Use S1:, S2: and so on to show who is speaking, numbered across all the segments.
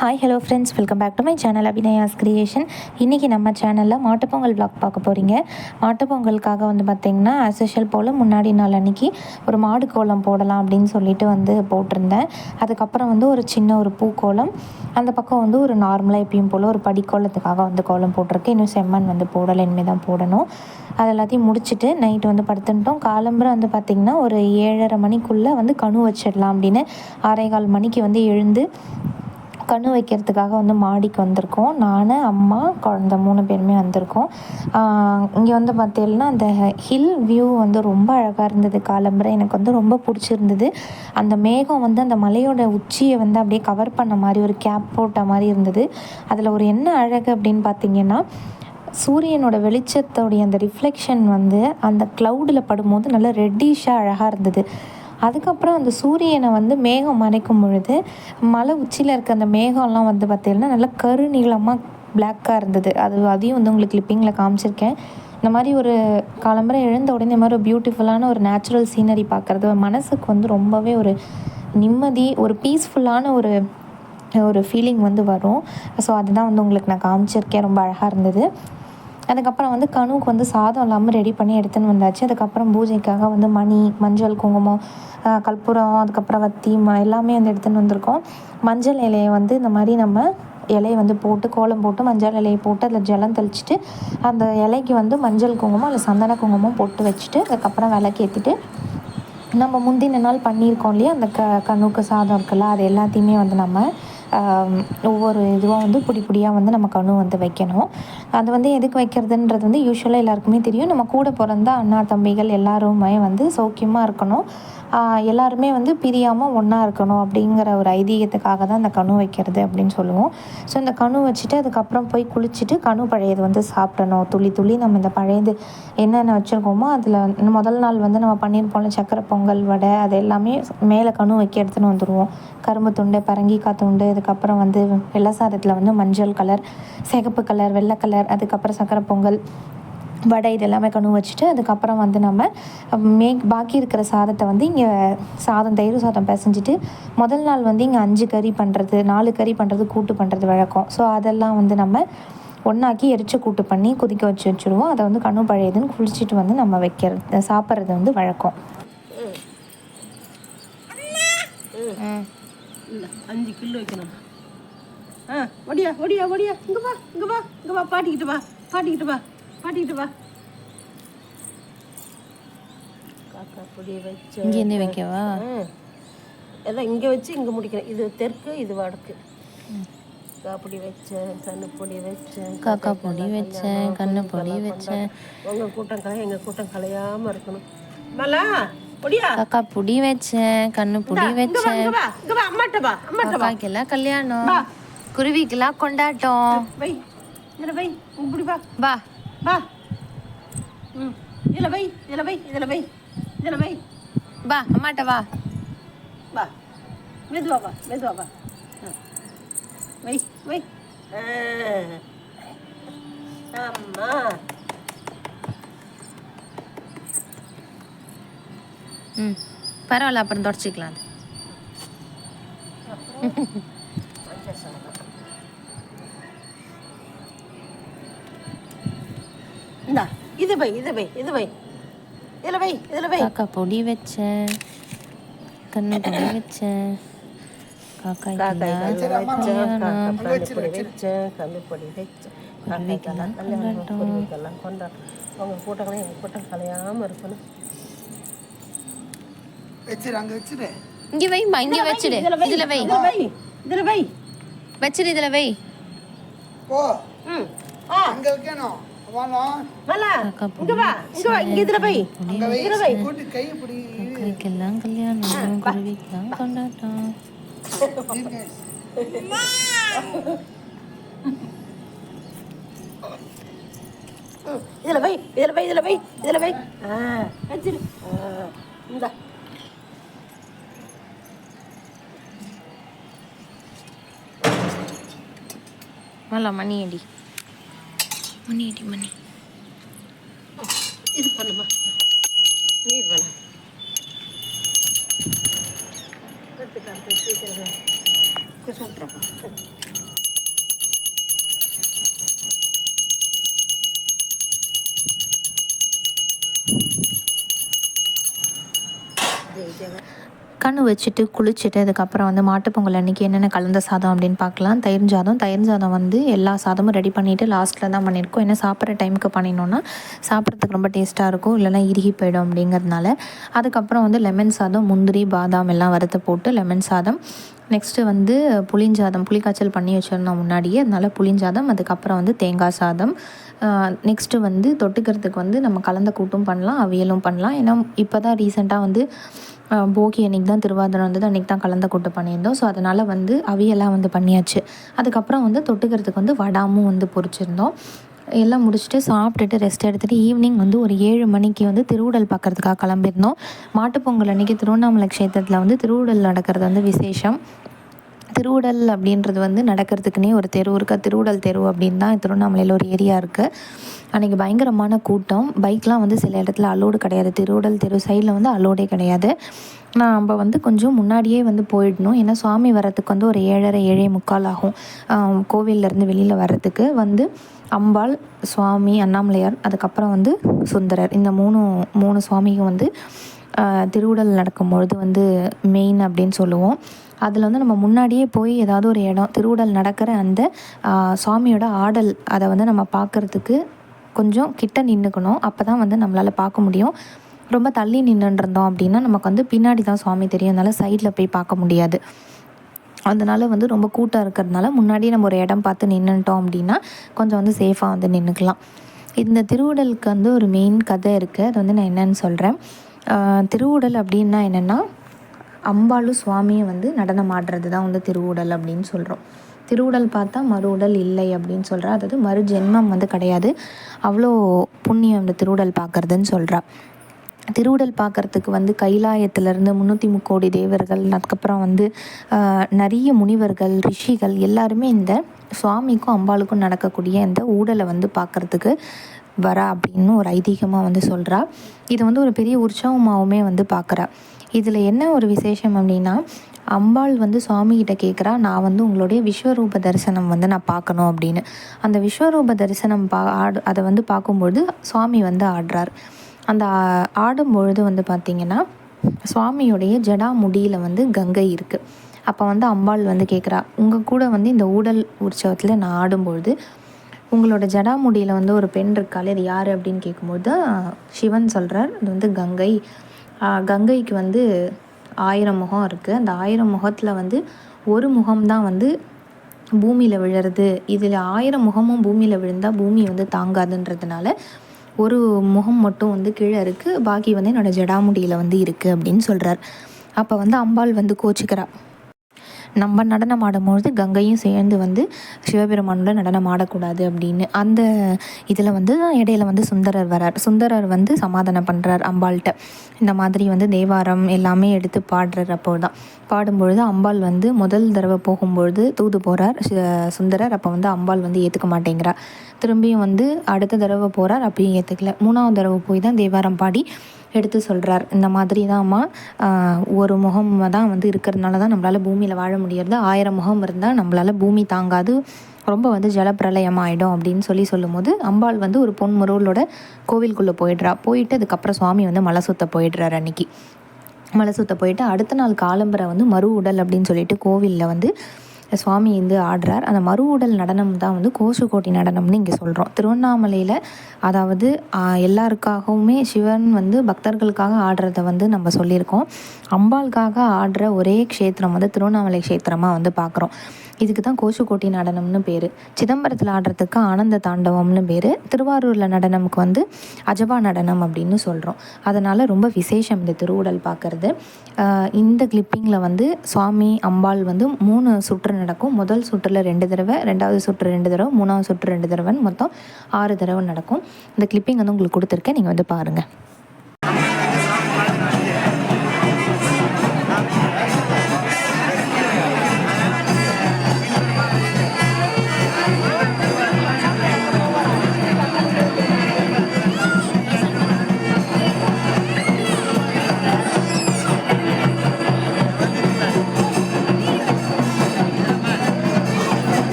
S1: Hi hello friends welcome back to my channel Abhinaya's creation இன்றைக்கி நம்ம சேனலில் Mattu Pongal vlog பார்க்க போகிறீங்க மாட்டுப்பொங்கலுக்காக வந்து பார்த்திங்கன்னா அசோஷியல் போல் முன்னாடி நாள் அன்றைக்கி ஒரு மாடு கோலம் போடலாம் அப்படின்னு சொல்லிட்டு வந்து போட்டிருந்தேன். அதுக்கப்புறம் வந்து ஒரு சின்ன ஒரு பூக்கோலம் அந்த பக்கம் வந்து ஒரு நார்மலாக எப்பயும் போல் ஒரு படிக்கோலத்துக்காக வந்து கோலம் போட்டிருக்கேன். இன்னும் செம்மண் வந்து போடலை இனிமேல் தான் போடணும். அது எல்லாத்தையும் முடிச்சுட்டு நைட்டு வந்து படுத்துட்டோம். காலம்பரம் வந்து பார்த்திங்கன்னா ஒரு ஏழரை மணிக்குள்ளே வந்து கணு வச்சிடலாம் அப்படின்னு ஆறே கால் மணிக்கு வந்து எழுந்து கண்ணு வைக்கிறதுக்காக வந்து மாடிக்கு வந்திருக்கோம். நான் அம்மா குழந்த மூணு பேருமே வந்திருக்கோம். இங்கே வந்து பார்த்தீங்கன்னா அந்த ஹில் வியூ வந்து ரொம்ப அழகாக இருந்தது. காலம்பரை எனக்கு வந்து ரொம்ப பிடிச்சிருந்தது. அந்த மேகம் வந்து அந்த மலையோட உச்சியை வந்து அப்படியே கவர் பண்ண மாதிரி ஒரு கேப் போட்ட மாதிரி இருந்தது. அதில் ஒரு என்ன அழகு அப்படின்னு பார்த்தீங்கன்னா சூரியனோட வெளிச்சத்தோடைய அந்த ரிஃப்ளெக்ஷன் வந்து அந்த க்ளவுடில் படும்போது நல்லா ரெட்டிஷாக அழகாக இருந்தது. அதுக்கப்புறம் அந்த சூரியனை வந்து மேகம் மறைக்கும் பொழுது மலை உச்சியில் இருக்க அந்த மேகம்லாம் வந்து பார்த்திங்கன்னா நல்லா கருநீளமாக பிளாக்காக இருந்தது. அது அதையும் வந்து உங்களுக்கு கிளிப்பிங்கில் காமிச்சிருக்கேன். இந்த மாதிரி ஒரு காலம்பரை எழுந்த உடனே இந்த மாதிரி ஒரு பியூட்டிஃபுல்லான ஒரு நேச்சுரல் சீனரி பார்க்குறது மனசுக்கு வந்து ரொம்பவே ஒரு நிம்மதி ஒரு பீஸ்ஃபுல்லான ஒரு ஒரு ஃபீலிங் வந்து வரும். ஸோ அதுதான் வந்து உங்களுக்கு நான் காமிச்சிருக்கேன். ரொம்ப அழகாக இருந்தது. அதுக்கப்புறம் வந்து கணுவுக்கு வந்து சாதம் இல்லாமல் ரெடி பண்ணி எடுத்துன்னு வந்தாச்சு. அதுக்கப்புறம் பூஜைக்காக வந்து மணி மஞ்சள் குங்குமம் கற்பூரம் அதுக்கப்புறம் வத்தி ம எல்லாமே வந்து எடுத்துன்னு வந்திருக்கோம். மஞ்சள் இலையை வந்து இந்த மாதிரி நம்ம இலையை வந்து போட்டு கோலம் போட்டு மஞ்சள் இலையை போட்டு அதில் ஜலம் தெளிச்சிட்டு அந்த இலைக்கு வந்து மஞ்சள் குங்குமம் அதில் சந்தன குங்குமம் போட்டு வச்சுட்டு அதுக்கப்புறம் விளக்கேற்றிட்டு நம்ம முந்தின நாள் பண்ணியிருக்கோம் இல்லையா? அந்த க கண்ணுக்கு சாதம் இருக்குல்ல அது எல்லாத்தையுமே வந்து நம்ம ஒவ்வொரு இதுவாக வந்து பொடி பொடியாக வந்து நம்ம கணு வந்து வைக்கணும். அது வந்து எதுக்கு வைக்கிறதுன்றது வந்து யூஸ்வலாக எல்லாருக்குமே தெரியும். நம்ம கூட பிறந்த அண்ணா தம்பிகள் எல்லாருமே வந்து சௌக்கியமாக இருக்கணும். எல்லாருமே வந்து பிரியாமல் ஒன்றா இருக்கணும் அப்படிங்கிற ஒரு ஐதீகத்துக்காக தான் அந்த கணு வைக்கிறது அப்படின்னு சொல்லுவோம். ஸோ இந்த கணு வச்சுட்டு அதுக்கப்புறம் போய் குளிச்சுட்டு கணு பழையது வந்து சாப்பிடணும். துளி துளி நம்ம இந்த பழையது என்னென்ன வச்சுருக்கோமோ அதில் முதல் நாள் வந்து நம்ம பண்ணியிருப்போம்ல சக்கரை பொங்கல் வடை அது எல்லாமே மேலே கணு வைக்க எடுத்துன்னு வந்துடுவோம் கரும்பு துண்டு பரங்கிக்காய் துண்டு அதுக்கப்புறம் வந்து வெள்ளை சாதத்தில் வந்து மஞ்சள் கலர் சிகப்பு கலர் வெள்ளை கலர் அதுக்கப்புறம் சக்கரை பொங்கல் வடை இது எல்லாமே கணு வச்சுட்டு அதுக்கப்புறம் வந்து நம்ம மே பாக்கி இருக்கிற சாதத்தை வந்து இங்கே சாதம் தயிர் சாதம் பிசைஞ்சிட்டு முதல் நாள் வந்து இங்கே அஞ்சு கறி பண்ணுறது நாலு கறி பண்ணுறது கூட்டு பண்ணுறது வழக்கம். ஸோ அதெல்லாம் வந்து நம்ம ஒன்றாக்கி எரிச்ச கூட்டு பண்ணி கொதிக்க வச்சு வச்சுருவோம். அதை வந்து கணு பழையதுன்னு குளிச்சுட்டு வந்து நம்ம வைக்கிறது சாப்பிட்றது வந்து வழக்கம்.
S2: அஞ்சு கிலோ வைக்கணும். ஆ ஒடியா ஒடியா ஒடியா. இங்கே வா இங்கே வா இங்கே வா பாட்டிக்கிட்டு வா பாட்டிக்கிட்டு வா. பாட்டிக்கிட்டு வா. காக்கா பொடி வச்ச
S1: இங்கேருந்தே வைக்கவா.
S2: எல்லாம் இங்கே வச்சு இங்கே முடிக்கிறேன். இது தெற்கு இது வடக்கு. காப்பொடி வச்சேன் கண்ணு பொடி வச்சேன்
S1: காக்கா பொடி வச்சேன் கண்ணு பொடி வச்சேன்
S2: உங்கள் கூட்டம் கலை எங்கள் கூட்டம் கலையாமல் இருக்கணும். மலா பொடியா?
S1: காக்கா பொடி வச்சேன் கண்ணு பொடி
S2: இங்க வா இங்க வா இங்க வா அம்மாட்ட வா அம்மாட்ட வா.
S1: காக்காக்கெல்லாம் கல்யாணம். குருவிக்கெல்லாம் கொண்டாட்டம்.
S2: வை. ம் இதில் வை இதில் வை இதில் வை இதில் வை.
S1: வா அம்மாட்ட வா.
S2: வா. மெதுவா வா மெதுவா வா. வை வை. அம்மா.
S1: ம் பரவாயில்ல அப்புறம் தொடச்சிக்கலாம் அது.
S2: இது வை இது வை இது வை. இதில் வை இதில் வை.
S1: காக்கா பொடி வச்சேன் கண்ணு பொடி வச்சேன்
S2: குருவிக்கெல்லாம் கொண்டாட்டம். உங்கள் கூட்டங்களும் எங்கள் கூட்டம் கலையாமல் இருக்கணும்.
S3: வச்சிரு அங்க வச்சிரு.
S1: இங்க வைம்மா இங்க வச்சிடு இதுல வை
S2: இதில் வை. இதில் வை
S1: வச்சிடு இதுல வை.
S3: போ.
S2: ம். ஆ.
S3: அங்க வைக்கணும்.
S1: காக்காய்க்கெல்லாம் கல்யாணம் குருவிக்கெல்லாம் கொண்டாட்டம்.
S2: இதுல வை இதுல வை இதுல வச்சிரு இந்த.
S1: மலா மணி அடி மணி அடி மணி
S2: இது பண்ணுமா நீர் வேணாம் எடுத்துக்காட்டு சீக்கிரம் இப்போ சொல்கிறேன்
S1: கண்ணு வச்சுட்டு குளிச்சுட்டு அதுக்கப்புறம் வந்து மாட்டுப்பொங்கல் அன்றைக்கி என்னென்ன கலந்த சாதம் அப்படின்னு பார்க்கலாம். தயிர் சாதம். தயிர் சாதம் வந்து எல்லா சாதமும் ரெடி பண்ணிவிட்டு லாஸ்ட்டில் தான் பண்ணியிருக்கோம் ஏன்னா சாப்பிட்ற டைமுக்கு பண்ணினோன்னா சாப்பிட்றதுக்கு ரொம்ப டேஸ்ட்டாக இருக்கும். இல்லைன்னா இறுகி போயிடும் அப்படிங்கிறதுனால. அதுக்கப்புறம் வந்து லெமன் சாதம் முந்திரி பாதாம் எல்லாம் வறுத்து போட்டு லெமன் சாதம். நெக்ஸ்ட்டு வந்து புளிஞ்சாதம் புளிக்காய்ச்சல் பண்ணி வச்சிருந்தோம் முன்னாடியே. அதனால் புளிஞ்சாதம் அதுக்கப்புறம் வந்து தேங்காய் சாதம். நெக்ஸ்ட்டு வந்து தொட்டுக்கிறதுக்கு வந்து நம்ம கலந்த கூட்டும் பண்ணலாம் அவியலும் பண்ணலாம். ஏன்னா இப்போ தான் ரீசெண்டாக வந்து போகி அன்றைக்கி தான் திருவாதிரை வந்தது. அன்றைக்கி தான் கலந்த கூட்டு பண்ணியிருந்தோம். ஸோ அதனால் வந்து அவியெல்லாம் வந்து பண்ணியாச்சு. அதுக்கப்புறம் வந்து தொட்டுக்கிறதுக்கு வந்து வடாமும் வந்து பொறிச்சிருந்தோம் எல்லாம் முடிச்சுட்டு சாப்பிட்டுட்டு ரெஸ்ட் எடுத்துகிட்டு ஈவினிங் வந்து ஒரு ஏழு மணிக்கு வந்து திருவுடல் பார்க்கறதுக்காக கிளம்பியிருந்தோம். மாட்டுப்பொங்கல் அன்றைக்கி திருவண்ணாமலை க்ஷேத்திரத்தில் வந்து திருவுடல் நடக்கிறது வந்து விசேஷம். திருவுடல் அப்படின்றது வந்து நடக்கிறதுக்குனே ஒரு தெரு. இருக்கா திருவுடல் தெரு அப்படின்னு தான் திருவண்ணாமலையில் ஒரு ஏரியா இருக்குது அன்றைக்கி பயங்கரமான கூட்டம். பைக்லாம் வந்து சில இடத்துல அலோடு கிடையாது. திருவுடல் தெரு சைடில் வந்து அலோடே கிடையாது. நம்ம வந்து கொஞ்சம் முன்னாடியே வந்து போயிடணும். ஏன்னா சுவாமி வர்றதுக்கு வந்து ஒரு ஏழரை ஏழே முக்கால் ஆகும். கோவிலேருந்து வெளியில் வர்றதுக்கு. வந்து அம்பாள் சுவாமி அண்ணாமலையார் அதுக்கப்புறம் வந்து சுந்தரர். இந்த மூணு மூணு சுவாமியும் வந்து திருவுடல் நடக்கும்பொழுது வந்து மெயின் அப்படின்னு சொல்லுவோம். அதில் வந்து நம்ம முன்னாடியே போய் ஏதாவது ஒரு இடம் திருவுடல் நடக்கிற அந்த சுவாமியோட ஆடல் அதை வந்து நம்ம பார்க்குறதுக்கு கொஞ்சம் கிட்ட நின்றுக்கணும் அப்போ தான் வந்து நம்மளால் பார்க்க முடியும். ரொம்ப தள்ளி நின்றுருந்தோம் அப்படின்னா நமக்கு வந்து பின்னாடி தான் சுவாமி தெரியும். அதனால் சைடில் போய் பார்க்க முடியாது. அதனால் வந்து ரொம்ப கூட்டம் இருக்கிறதுனால முன்னாடியே நம்ம ஒரு இடம் பார்த்து நின்றுட்டோம் அப்படின்னா கொஞ்சம் வந்து சேஃபாக வந்து நின்றுக்கலாம் இந்த திருவுடலுக்கு வந்து ஒரு மெயின் கதை இருக்குது அது வந்து நான் என்னன்னு சொல்கிறேன் திருவுடல் அப்படின்னா என்னென்னா அம்பாளும் சுவாமியும் வந்து நடனம் ஆடுறது தான் வந்து திருவுடல் அப்படின்னு சொல்கிறோம் திருவுடல் பார்த்தா மறு உடல் இல்லை அப்படின்னு சொல்கிறா அதாவது மறு ஜென்மம் வந்து கிடையாது. அவ்வளோ புண்ணியம் இந்த திருவுடல் பார்க்குறதுன்னு சொல்கிறா திருவுடல் பார்க்கறதுக்கு வந்து கைலாயத்திலேருந்து முந்நூற்றி முக்கோடி தேவர்கள் அதுக்கப்புறம் வந்து நிறைய முனிவர்கள் ரிஷிகள் எல்லாருமே இந்த சுவாமிக்கும் அம்பாளுக்கும் நடக்கக்கூடிய இந்த ஊடலை வந்து பார்க்கறதுக்கு வரா அப்படின்னு ஒரு ஐதீகமாக வந்து சொல்கிறா இது வந்து ஒரு பெரிய உற்சவமாகவுமே வந்து பார்க்குறா. இதில் என்ன ஒரு விசேஷம் அப்படின்னா அம்பாள் வந்து சுவாமிகிட்ட கேட்குறா நான் வந்து உங்களுடைய விஸ்வரூப தரிசனம் வந்து நான் பார்க்கணும் அப்படின்னு. அந்த விஸ்வரூப தரிசனம் பா ஆடு அதை வந்து பார்க்கும்பொழுது சுவாமி வந்து ஆடுறார். அந்த ஆடும்பொழுது ஆடும் பொழுது வந்து பார்த்திங்கன்னா சுவாமியுடைய ஜடா முடியில் வந்து கங்கை இருக்குது அப்போ வந்து அம்பாள் வந்து கேட்குறா உங்கள் கூட வந்து இந்த ஊடல் உற்சவத்தில் நான் ஆடும்பொழுது உங்களோட ஜடாமுடியில் வந்து ஒரு பெண் இருக்காளே அது யார்? அப்படின்னு கேட்கும்போது சிவன் சொல்கிறார் அது வந்து கங்கை. கங்கைக்கு வந்து ஆயிரம் முகம் இருக்குது அந்த ஆயிரம் முகத்தில் வந்து ஒரு முகம்தான் வந்து பூமியில் விழுறது. இதில் ஆயிரம் முகமும் பூமியில் விழுந்தால் பூமி வந்து தாங்காதுன்றதுனால ஒரு முகம் மட்டும் வந்து கீழே இருக்குது பாக்கி வந்து என்னோடய ஜடாமுடியில் வந்து இருக்குது அப்படின்னு சொல்கிறார் அப்போ வந்து அம்பாள் வந்து கோச்சிக்கிறா. நம்ம நடனம் ஆடும்பொழுது கங்கையும் சேர்ந்து வந்து சிவபெருமானோட நடனம் ஆடக்கூடாது அப்படின்னு. அந்த இதில் வந்து இடையில வந்து சுந்தரர் வரார். சுந்தரர் வந்து சமாதானம் பண்ணுறார் அம்பாள்கிட்ட. இந்த மாதிரி வந்து தேவாரம் எல்லாமே எடுத்து பாடுறார் அப்போ தான் பாடும்பொழுது அம்பாள் வந்து முதல் தடவை போகும்பொழுது தூது போகிறார் சுந்தரர் அப்போ வந்து அம்பாள் வந்து ஏற்றுக்க மாட்டேங்கிறார் திரும்பியும் வந்து அடுத்த தடவை போகிறார் அப்பயும் ஏற்றுக்கல மூணாவது தடவை போய் தான் தேவாரம் பாடி எடுத்து சொல்கிறார் இந்த மாதிரி தான்மா ஒரு முகம் தான் வந்து இருக்கிறதுனால தான் நம்மளால் பூமியில் வாழ முடியறது. ஆயிரம் முகம் இருந்தால் நம்மளால் பூமி தாங்காது. ரொம்ப வந்து ஜலப்பிரளயம் ஆகிடும் அப்படின்னு சொல்லி சொல்லும்போது அம்பாள் வந்து ஒரு பொன்முருளோட கோவிலுக்குள்ளே போயிடுறா. போயிட்டு அதுக்கப்புறம் சுவாமி வந்து மலை சுத்த போயிடுறாரு அன்னைக்கு. மலை சுத்த போயிட்டு அடுத்த நாள் காலம்பரை வந்து மறு உடல் அப்படின்னு சொல்லிட்டு கோவிலில் வந்து சுவாமி வந்து ஆடுறார். அந்த மறு உடல் நடனம் தான் வந்து கோசுகோட்டி நடனம்னு இங்கே சொல்கிறோம் திருவண்ணாமலையில் அதாவது எல்லாருக்காகவுமே சிவன் வந்து பக்தர்களுக்காக ஆடுறத வந்து நம்ம சொல்லியிருக்கோம். அம்பாளுக்காக ஆடுற ஒரே க்ஷேத்திரம் வந்து திருவண்ணாமலை க்ஷேத்திரமாக வந்து பார்க்குறோம் இதுக்கு தான் கோசுக்கோட்டி நடனம்னு பேர். சிதம்பரத்தில் ஆடுறதுக்கு ஆனந்த தாண்டவம்னு பேர். திருவாரூரில் நடனமுக்கு வந்து அஜபா நடனம் அப்படின்னு சொல்கிறோம் அதனால் ரொம்ப விசேஷம் இந்த திருவுடல் பார்க்குறது இந்த கிளிப்பிங்கில் வந்து சுவாமி அம்பாள் வந்து மூணு சுற்று நடக்கும். முதல் சுற்றில் ரெண்டு தடவை ரெண்டாவது சுற்று ரெண்டு தடவை மூணாவது சுற்று ரெண்டு தடவைன்னு மொத்தம் ஆறு தடவை நடக்கும். இந்த கிளிப்பிங் வந்து உங்களுக்கு கொடுத்துருக்கேன். நீங்கள் வந்து பாருங்கள்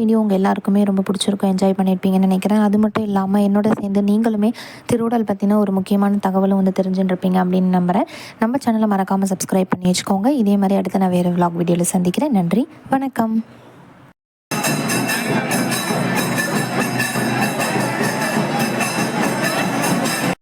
S1: வீடியோ உங்கள் எல்லாருக்குமே ரொம்ப பிடிச்சிருக்கும் என்ஜாய் பண்ணியிருப்பீங்கன்னு நினைக்கிறேன். அது மட்டும் இல்லாமல் என்னோட சேர்ந்து நீங்களுமே திருவுடல் பற்றின ஒரு முக்கியமான தகவலும் வந்து தெரிஞ்சுட்டுருப்பீங்க அப்படின்னு நம்புகிறேன் நம்ம சேனலை மறக்காமல் சப்ஸ்கிரைப் பண்ணி வச்சுக்கோங்க. இதே மாதிரி அடுத்து நான் வேறு விலாக் வீடியோவில் சந்திக்கிறேன். நன்றி வணக்கம்.